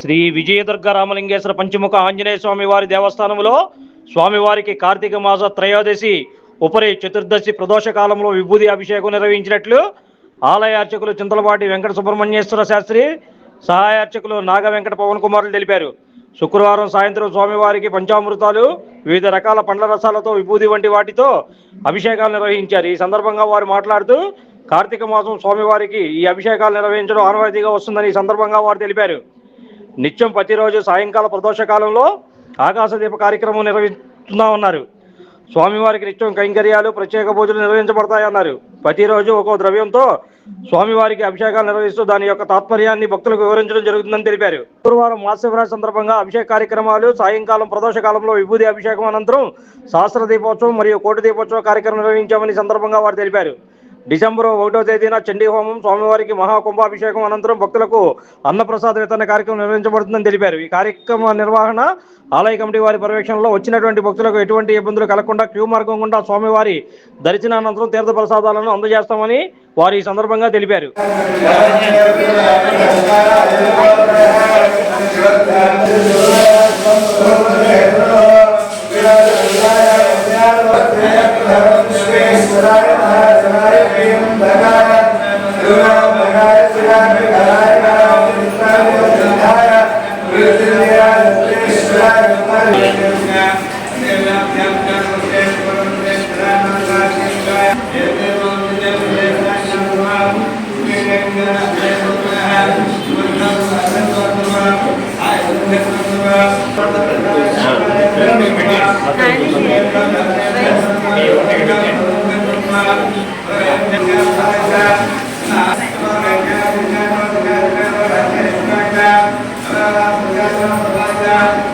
శ్రీ విజయదుర్గ రామలింగేశ్వర పంచముఖ ఆంజనేయ స్వామి వారి దేవస్థానంలో స్వామివారికి కార్తీక మాస త్రయోదశి ఉపరి చతుర్దశి ప్రదోష కాలంలో విభూది అభిషేకం నిర్వహించినట్లు ఆలయ అర్చకులు చింతలపాటి వెంకట సుబ్రహ్మణ్యేశ్వర శాస్త్రి సహాయ అర్చకులు నాగ వెంకట పవన్ కుమారులు తెలిపారు. శుక్రవారం సాయంత్రం స్వామివారికి పంచామృతాలు వివిధ రకాల పండ్ల రసాలతో విభూది వంటి వాటితో అభిషేకాలు నిర్వహించారు. ఈ సందర్భంగా వారు మాట్లాడుతూ కార్తీక మాసం స్వామివారికి ఈ అభిషేకాలు నిర్వహించడం ఆనవాయితీగా వస్తుందని ఈ సందర్భంగా వారు తెలిపారు. నిత్యం ప్రతిరోజు సాయంకాల ప్రదోష కాలంలో ఆకాశదీప కార్యక్రమం నిర్వహిస్తున్నామన్నారు. స్వామివారికి నిత్యం కైంకర్యాలు ప్రత్యేక పూజలు నిర్వహించబడతాయన్నారు. ప్రతిరోజు ఒక్కో ద్రవ్యంతో Mm-hmm. స్వామివారికి అభిషేకాలు నిర్వహిస్తూ దాని యొక్క తాత్పర్యాన్ని భక్తులకు వివరించడం జరుగుతుందని తెలిపారు. గురువారం మహాశివరాత్రి సందర్భంగా అభిషేక కార్యక్రమాలు సాయంకాలం ప్రదోష కాలంలో విభూది అభిషేకం అనంతరం సహస్ర దీపోత్సవం మరియు కోటి దీపోత్సవ కార్యక్రమం నిర్వహించామని సందర్భంగా వారు తెలిపారు. డిసెంబర్ ఒకటో తేదీన చండీ హోమం స్వామివారికి మహాకుంభాభిషేకం అనంతరం భక్తులకు అన్నప్రసాద వితరణ కార్యక్రమం నిర్వహించబడుతుందని తెలిపారు ఈ కార్యక్రమ నిర్వహణ ఆలయ కమిటీ వారి పర్యవేక్షణలో వచ్చినటువంటి భక్తులకు ఎటువంటి ఇబ్బందులు కలగకుండా క్యూ మార్గం గుండా స్వామివారి దర్శనానంతరం తీర్థ ప్రసాదాలను అందజేస్తామని వారు ఈ సందర్భంగా తెలిపారు सुराय महाय सुराय प्रेम भगाय। सुरा भगाय सुरा भगाय नाम सुराय पृथ्वीराज सुराय Thank you. Thank you.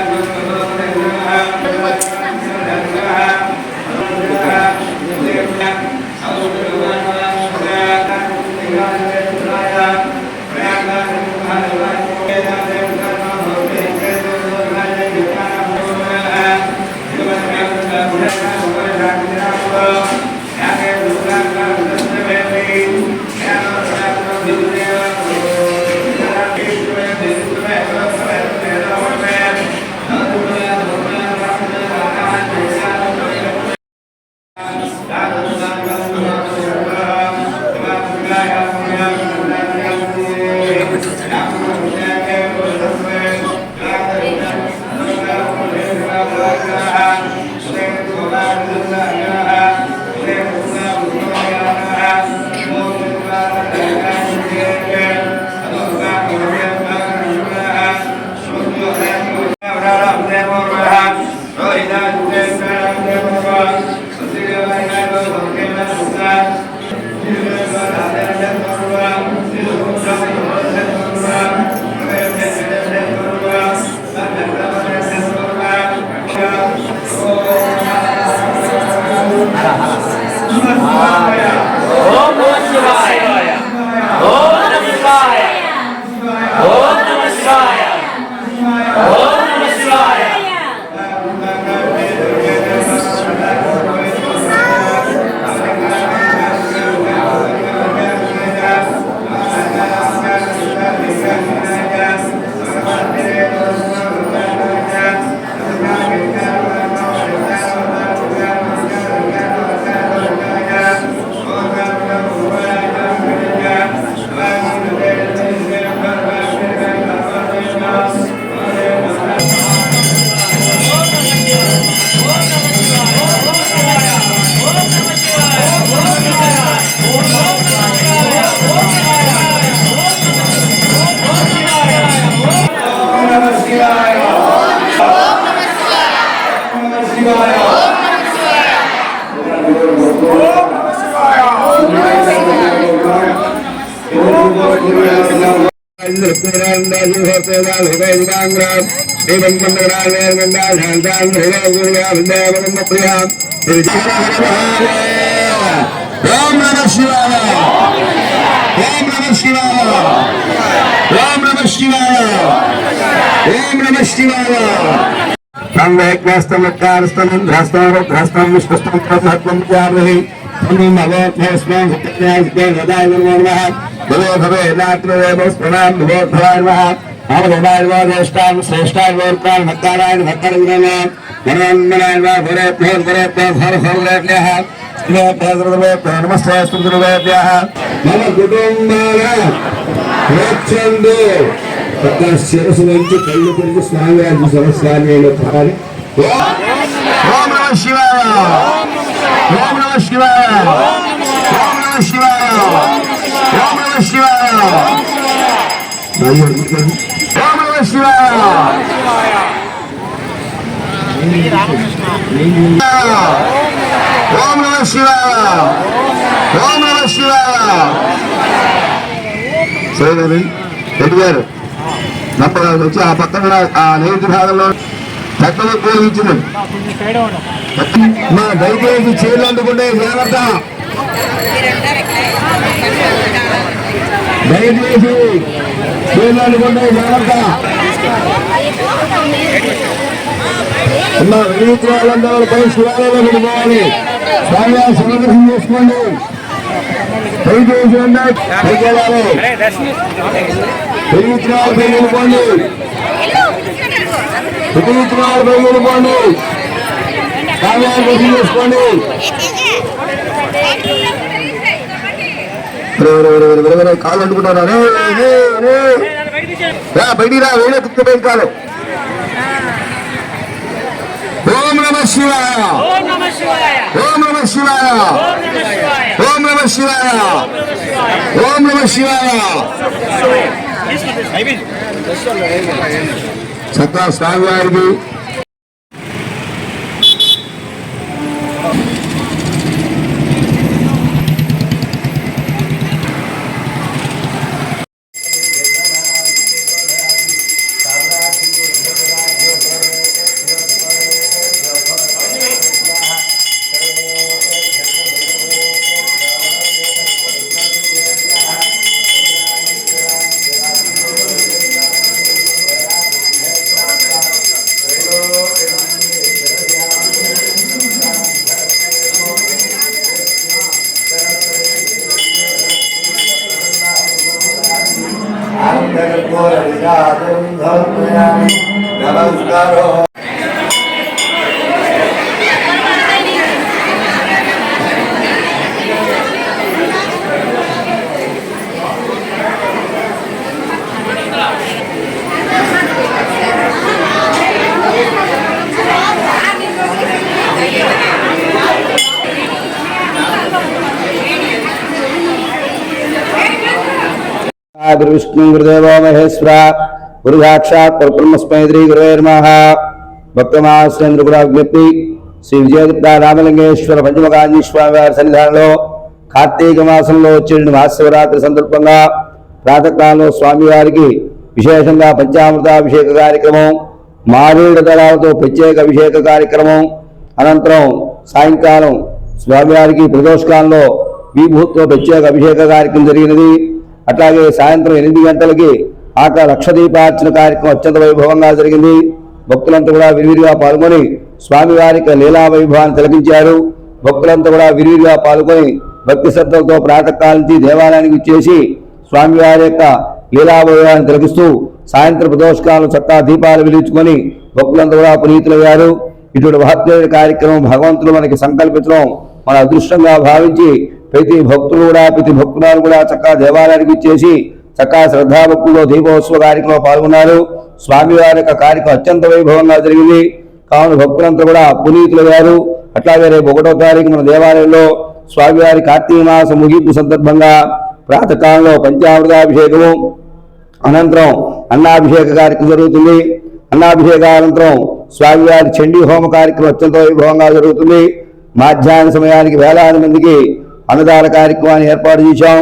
Ram नमः शिवाय राम नमः शिवाय। राम नमः शिवाय राम नमः शिवाय एक स्तम कार स्तम శివాయ సంవేగ్నస్తం ఉత్కారస్తం ధ్రస్తం రుద్రస్తం విష్ణుస్తం ప్రసత్వం జామహి తమం భగవత్స్మం సత్యజ్ఞాసితే సదాయ నమః భవే భవే నాత్రవేవ స్ప్రణాం భగవద్భవాయ నమః నామదేవాయ నమః జ్యేష్ఠాయ శ్రేష్ఠాయ వర్తాయ భక్తారాయ భక్తరంగణ మనోన్మనాయ నమః భరేభ్యో భరేభ్యో హర హరేభ్యః శ్రీభద్రవేభ్యో నమస్తే స్తుతివేభ్యః మమ కుటుంబాల రక్షండు పెద్ద శిరసు నుంచి కళ్ళు తిరిగి స్వామివారి సమస్యాన్ని పడాలి ఓం నమ శివాయ ఓం నమ శివాయ ఓం నమ శివాయ ఓం నమ శివాయ ఓం నమ శివాయ ఓం నమ శివాయ ఓం నమ శివాయ సరే రెడ్డి గారు. నప్ప వచ్చి ఆ పక్కన ఆ నైరుతి భాగంలో చక్కగా ఉపయోగించింది మా దయచేసి చీరలు అందుకుంటే జాగ్రత్త. దయచేసి చీరలు అందుకుంటే జాగ్రత్త. అమ్మా వెలిగించిన పై శివాలయంలో పెట్టుకోవాలి స్వామివారి సందర్శనం చేసుకోండి. దయచేసి ఉండాలి పైకి వెళ్ళాలి. వెలిగించిన వాళ్ళు వెళ్ళిపోండి. పైకి వెళ్ళిపోండి స్వామివారి దర్శనం చేసుకోండి కాళ్ళు అంటుకుంటారా? బయటికి రా వేరే కాదు ఓం నమ శివాయ. ఓం నమ శివాయ. ఓం నమ శివాయ. ఓం నమ శివాయ. సత్తా స్వామి వారికి Glória a Deus, Glória na Deus, Glória గురుదేవో Maheshwara గురు సాక్షాత్ పరబ్రహ్మస్మై శ్రీ గురువేర్మః భక్తమాశ్రేంద్ర గురాజ్ఞప్తి శ్రీ విజయదుర్గ రామలింగేశ్వర పంచమకాంజీ స్వామి వారి సన్నిధానంలో కార్తీక మాసంలో వచ్చే మహాశివరాత్రి సందర్భంగా ప్రాతకాలంలో స్వామివారికి విశేషంగా పంచామృతాభిషేక కార్యక్రమం మారేడు దళాలతో ప్రత్యేక అభిషేక కార్యక్రమం అనంతరం సాయంకాలం స్వామివారికి ప్రదోషకాలంలో విభూత్వ ప్రత్యేక అభిషేక కార్యక్రమం జరిగినది. అట్లాగే సాయంత్రం ఎనిమిది గంటలకి ఆక లక్ష దీపార్చన కార్యక్రమం అత్యంత వైభవంగా జరిగింది. భక్తులంతా కూడా విరివిరిగా పాల్గొని స్వామివారి యొక్క లీలా వైభవాన్ని తిలకించారు. భక్తులంతా కూడా విరివిరిగా పాల్గొని భక్తి శ్రద్ధలతో ప్రాతకాల నుంచి దేవాలయానికి ఇచ్చేసి స్వామివారి యొక్క లీలా వైభవాన్ని తిలకిస్తూ సాయంత్రం ప్రదోషకాలను చక్కా దీపాలు వెలిగించుకొని భక్తులంతా కూడా పునీతులయ్యారు. ఇటువంటి మహత్వమైన కార్యక్రమం భగవంతుడు మనకి సంకల్పించడం మన అదృష్టంగా భావించి ప్రతి భక్తులు కూడా ప్రతి భక్తురాలు కూడా చక్కగా దేవాలయానికి ఇచ్చేసి చక్కగా శ్రద్ధాభక్తుల్లో దీపోత్సవ కార్యక్రమంలో పాల్గొన్నారు. స్వామివారి యొక్క కార్యక్రమం అత్యంత వైభవంగా జరిగింది. కావున భక్తులంతా కూడా పునీతులయ్యారు అట్లాగే రేపు ఒకటో తారీఖు మన దేవాలయంలో స్వామివారి కార్తీక మాస ముగింపు సందర్భంగా ప్రాతకాలంలో పంచామృతాభిషేకము అనంతరం అన్నాభిషేక కార్యక్రమం జరుగుతుంది. అన్నాభిషేక అనంతరం స్వామివారి చండీ హోమ కార్యక్రమం అత్యంత వైభవంగా జరుగుతుంది. మాధ్యాహ్న సమయానికి వేలాది మందికి అన్నదాన కార్యక్రమాన్ని ఏర్పాటు చేశాం.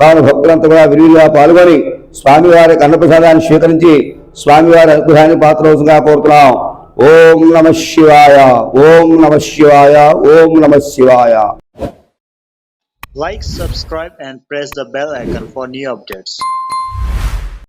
కావున భక్తులంతా కూడా విరివిగా పాల్గొని స్వామివారి అన్నప్రసాదాన్ని స్వీకరించి స్వామివారి అనుగ్రహాన్ని పాత్రవసంగా కోరుతున్నాం. ఓం నమ శివాయ ఓం నమ శివాయ ఓం నమ శివాయ. Like subscribe and press the bell icon for new updates